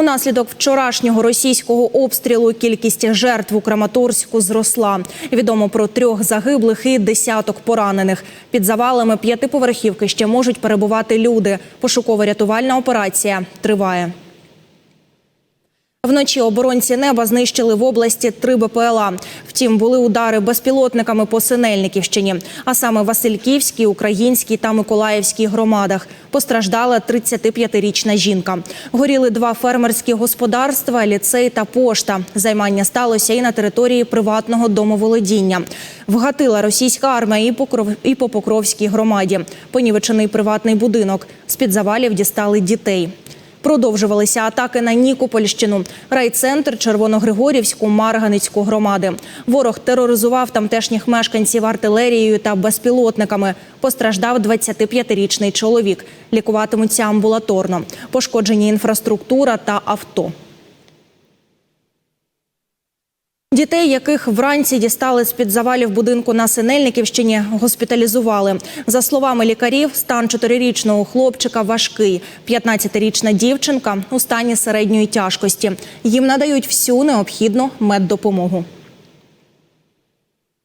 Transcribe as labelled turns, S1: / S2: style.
S1: Унаслідок вчорашнього російського обстрілу кількість жертв у Краматорську зросла. Відомо про трьох загиблих і десяток поранених. Під завалами п'ятиповерхівки ще можуть перебувати люди. Пошуково-рятувальна операція триває. Вночі оборонці неба знищили в області три БПЛА. Втім, були удари безпілотниками по Синельниківщині, а саме Васильківській, Українській та Миколаївській громадах. Постраждала 35-річна жінка. Горіли два фермерські господарства, ліцей та пошта. Займання сталося і на території приватного домоволодіння. Вгатила російська армія і по, Кров... і по Покровській громаді. Понівечений приватний будинок. З-під завалів дістали дітей. Продовжувалися атаки на Нікопольщину, райцентр, Червоногригорівську, Марганицьку громади. Ворог тероризував тамтешніх мешканців артилерією та безпілотниками. Постраждав 25-річний чоловік. Лікуватимуться амбулаторно. Пошкоджені інфраструктура та авто. Дітей, яких вранці дістали з-під завалів будинку на Синельниківщині, госпіталізували. За словами лікарів, стан чотирирічного хлопчика важкий. 15-річна дівчинка у стані середньої тяжкості. Їм надають всю необхідну меддопомогу.